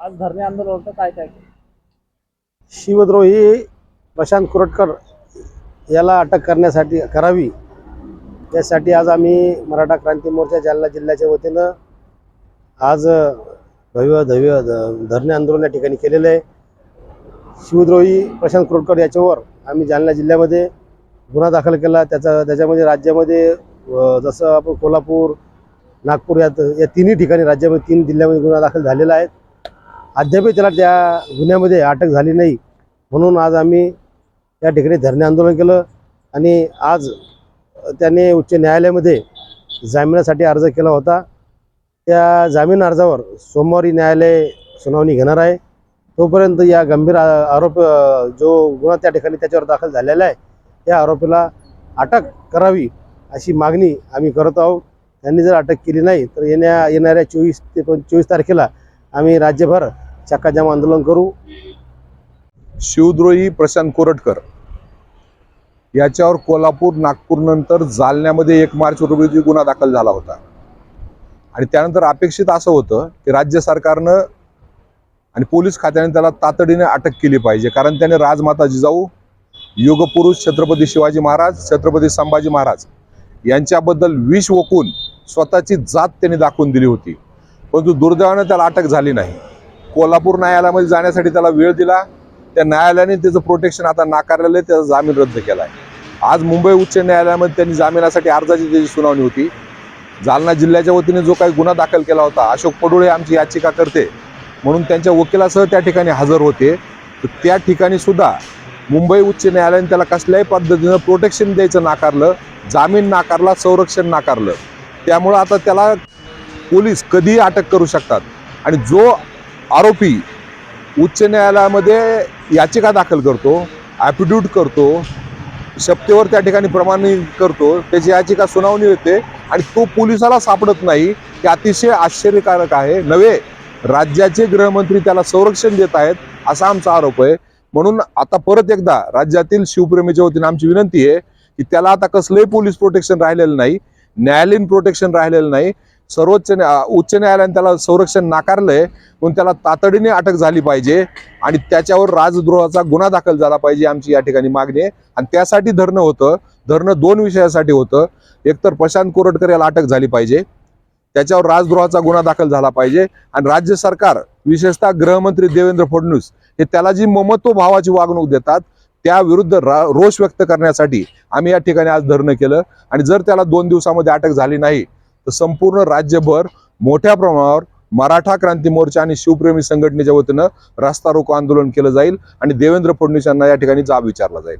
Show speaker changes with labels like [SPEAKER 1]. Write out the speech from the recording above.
[SPEAKER 1] आज धरणे आंदोलन काय काय
[SPEAKER 2] शिवद्रोही प्रशांत कुरटकर याला अटक करण्यासाठी करावी. यासाठी आज आम्ही मराठा क्रांती मोर्चा जालना जिल्ह्याच्या वतीनं आज भव्य धव्य ध- धरणे आंदोलन या ठिकाणी केलेलं आहे. शिवद्रोही प्रशांत कुरटकर याच्यावर आम्ही जालना जिल्ह्यामध्ये गुन्हा दाखल केला. त्याचा त्याच्यामध्ये राज्यामध्ये जसं आपण कोल्हापूर नागपूर या या तिन्ही ठिकाणी राज्यामध्ये तीन जिल्ह्यामध्ये गुन्हा दाखल झालेला आहे. अद्यापही त्याला त्या गुन्ह्यामध्ये अटक झाली नाही. म्हणून आज आम्ही या ठिकाणी धरणे आंदोलन केलं आणि आज त्याने उच्च न्यायालयामध्ये जामिनासाठी अर्ज केला होता. त्या जामीन अर्जावर सोमवारी न्यायालय सुनावणी घेणार आहे. तोपर्यंत या गंभीर आरोप जो गुन्हा त्या ठिकाणी त्याच्यावर दाखल झालेला आहे त्या आरोपीला अटक करावी अशी मागणी आम्ही करत आहोत. त्यांनी जर अटक केली नाही तर येण्या येणाऱ्या चोवीस ते पण चोवीस तारखेला आम्ही राज्यभर चक्काजाम आंदोलन करू.
[SPEAKER 3] शिवद्रोही प्रशांत कोरटकर. याच्यावर कोल्हापूर नागपूर नंतर जालन्यामध्ये एक मार्च रोजी गुन्हा दाखल झाला होता. आणि त्यानंतर अपेक्षित असं होतं की राज्य सरकारनं आणि पोलीस खात्याने त्याला तातडीने अटक केली पाहिजे. कारण त्याने राजमाता जिजाऊ युगपुरुष छत्रपती शिवाजी महाराज छत्रपती संभाजी महाराज यांच्याबद्दल विष ओकून स्वतःची जात त्यांनी दाखवून दिली होती. परंतु दुर्दैवानं त्याला अटक झाली नाही. कोल्हापूर न्यायालयामध्ये जाण्यासाठी त्याला वेळ दिला. त्या न्यायालयाने त्याचं प्रोटेक्शन आता नाकारलेलं आहे त्याचा जामीन रद्द केला आहे. आज मुंबई उच्च न्यायालयामध्ये त्यांनी जामिनासाठी अर्जाची त्याची सुनावणी होती. जालना जिल्ह्याच्या वतीने जो काही गुन्हा दाखल केला होता अशोक पडोळे आमची याचिका करते. म्हणून त्यांच्या वकिलासह त्या ठिकाणी हजर होते. तर त्या ठिकाणी सुद्धा मुंबई उच्च न्यायालयाने त्याला कसल्याही पद्धतीनं प्रोटेक्शन द्यायचं नाकारलं जामीन नाकारला संरक्षण नाकारलं. त्यामुळं आता त्याला पोलीस कधीही अटक करू शकतात. आणि जो आरोपी उच्च न्यायालयामध्ये याचिका दाखल करतो ॲपिट्यूट करतो शपथेवर त्या ठिकाणी प्रमाणित करतो त्याची याचिका सुनावणी होते आणि तो पोलिसाला सापडत नाही हे अतिशय आश्चर्यकारक आहे. नव्हे राज्याचे गृहमंत्री त्याला संरक्षण देत आहेत असा आमचा आरोप आहे. म्हणून आता परत एकदा राज्यातील शिवप्रेमीच्या वतीने आमची विनंती आहे की त्याला आता कसलंही पोलीस प्रोटेक्शन राहिलेलं नाही न्यायालयीन प्रोटेक्शन राहिलेलं नाही. सर्वोच्च न्या- उच्च न्यायालयाने त्याला संरक्षण नाकारलंय म्हणून त्याला तातडीने अटक झाली पाहिजे आणि त्याच्यावर राजद्रोहाचा गुन्हा दाखल झाला पाहिजे आमची या ठिकाणी मागणी आहे. आणि त्यासाठी धरणं होतं धरणं दोन विषयासाठी होतं. एकतर प्रशांत कोरटकर याला अटक झाली पाहिजे त्याच्यावर राजद्रोहाचा गुन्हा दाखल झाला पाहिजे आणि राज्य सरकार विशेषतः गृहमंत्री देवेंद्र फडणवीस हे त्याला जी ममत्व भावाची वागणूक देतात त्या विरुद्ध रा रोष व्यक्त करण्यासाठी आम्ही या ठिकाणी आज धरणं केलं. आणि जर त्याला दोन दिवसामध्ये अटक झाली नाही तर संपूर्ण राज्यभर मोठ्या प्रमाणावर मराठा क्रांती मोर्चा आणि शिवप्रेमी संघटनेच्या वतीनं रस्ता रोको आंदोलन केलं जाईल आणि देवेंद्र फडणवीस यांना या ठिकाणी जाब विचारला जाईल.